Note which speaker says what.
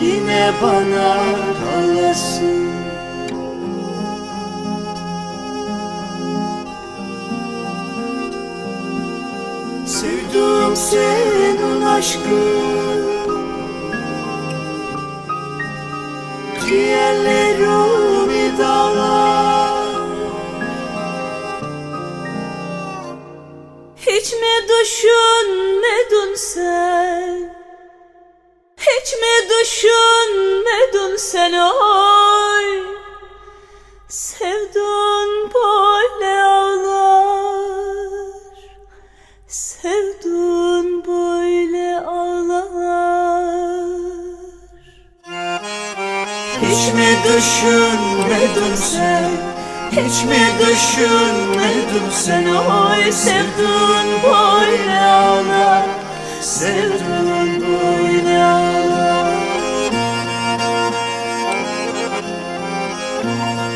Speaker 1: Yine bana kalasın. Sevdim senin aşkın Ciğerlerimi dağlar.
Speaker 2: Hiç mi düşünmedin sen düşünmedin sen oy Sevdun böyle ağlar. Sevdun böyle ağlar.
Speaker 1: Hiç mi düşünmedin sen? Hiç mi düşünmedin sen?
Speaker 2: Oy sevdun böyle ağlar.
Speaker 1: Sevdin
Speaker 2: Sevdun